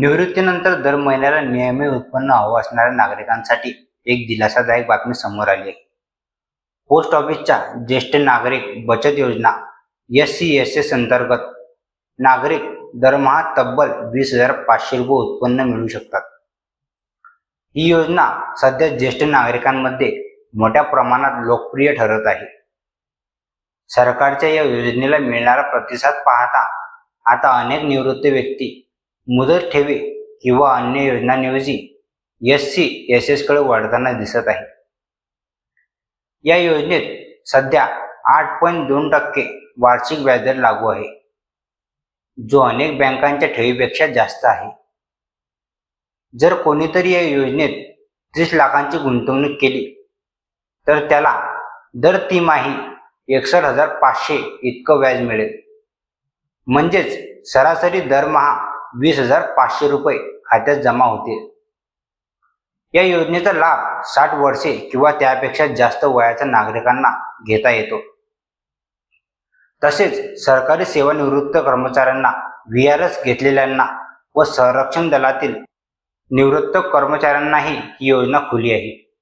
निवृत्तीनंतर दर महिन्याला नियमित उत्पन्न हवं असणाऱ्या नागरिकांसाठी एक दिलासादायक बातमी समोर आली आहे. पोस्ट ऑफिसच्या ज्येष्ठ नागरिक बचत योजना एस सी एस एस अंतर्गत नागरिक दरमहा तब्बल वीस हजार पाचशे रुपये उत्पन्न मिळू शकतात. ही योजना सध्या ज्येष्ठ नागरिकांमध्ये मोठ्या प्रमाणात लोकप्रिय ठरत आहे. सरकारच्या या योजनेला मिळणारा प्रतिसाद पाहता आता अनेक निवृत्त व्यक्ती मुदत ठेवी किंवा अन्य योजनांऐवजी एस सी एस एसकडे वाढताना दिसत आहे. या योजनेत सध्या आठ पॉईंट दोन टक्के वार्षिक व्याजदर लागू आहे जो अनेक बँकांच्या ठेवीपेक्षा जास्त आहे. जर कोणीतरी या योजनेत तीस लाखांची गुंतवणूक केली तर त्याला दर तिमाही एकसष्ट हजार पाचशे इतकं व्याज मिळेल. म्हणजेच सरासरी दरमहा वीस हजार पाचशे रुपये खात्यात जमा होतील. या योजनेचा लाभ साठ वर्षे किंवा त्यापेक्षा जास्त वयाच्या नागरिकांना घेता येतो. तसेच सरकारी सेवानिवृत्त कर्मचाऱ्यांना व्ही आर एस घेतलेल्यांना व संरक्षण दलातील निवृत्त कर्मचाऱ्यांनाही ही योजना खुली आहे.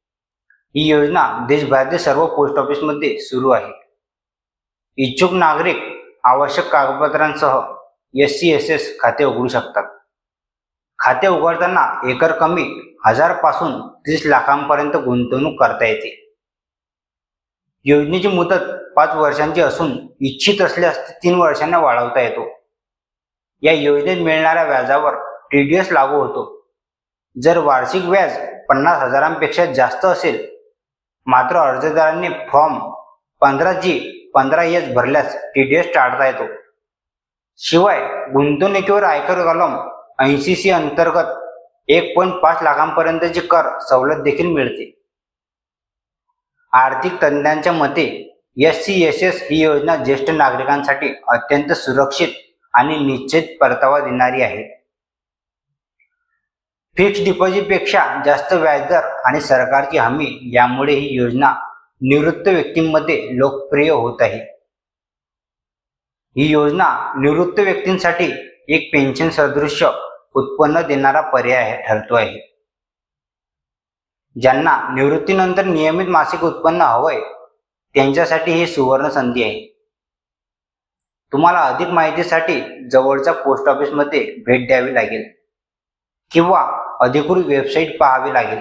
ही योजना देशभरातील सर्व पोस्ट ऑफिसमध्ये सुरू आहे. इच्छुक नागरिक आवश्यक कागदपत्रांसह एस सी एस एस खाते उघडू शकतात. खाते उघडताना एकर कमी हजारपासून तीस लाखांपर्यंत गुंतवणूक करता येते. योजनेची मुदत पाच वर्षांची असून इच्छित असल्यास तीन वर्षांना वाढवता येतो. या योजनेत मिळणाऱ्या व्याजावर टी डी एस लागू होतो. जर वार्षिक व्याज पन्नास हजारांपेक्षा जास्त असेल मात्र अर्जदारांनी फॉर्म पंधरा जी पंधरा एस भरल्यास टी डी एस टाळता येतो. शिवाय गुंतवणुकीवर आयकर कलम ऐंशी सी अंतर्गत एक पॉईंट पाच लाखांपर्यंतची कर सवलत देखील मिळते. आर्थिक तज्ज्ञांच्या मते एस सी एस एस ही योजना ज्येष्ठ नागरिकांसाठी अत्यंत सुरक्षित आणि निश्चित परतावा देणारी आहे. फिक्स्ड डिपॉझिटपेक्षा जास्त व्याजदर आणि सरकारची हमी यामुळे ही योजना निवृत्त व्यक्तींमध्ये लोकप्रिय होत आहे. ही योजना निवृत्त व्यक्तींसाठी एक पेन्शन सदृश्य उत्पन्न देणारा पर्याय ठरतो आहे. ज्यांना निवृत्तीनंतर नियमित मासिक उत्पन्न हवंय त्यांच्यासाठी ही सुवर्ण संधी आहे. तुम्हाला अधिक माहितीसाठी जवळच्या पोस्ट ऑफिसमध्ये भेट द्यावी लागेल किंवा अधिकृत वेबसाईट पाहावी लागेल.